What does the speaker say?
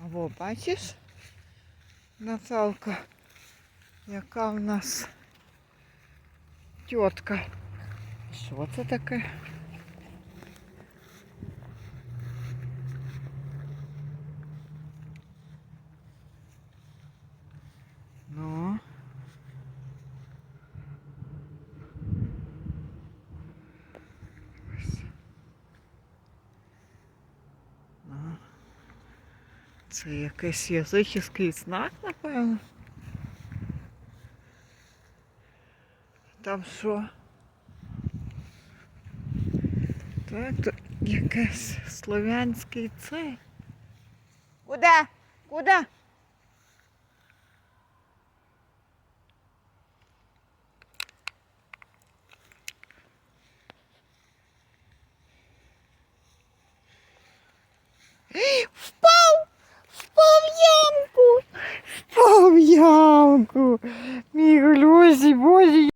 Або бачиш, Наталка, яка в нас тітка. Що це таке? Це якийсь язичний знак, напевно. Там що? То якийсь слов'янський цей. Куда? Куда? Впав! Мій Глюзі, боже,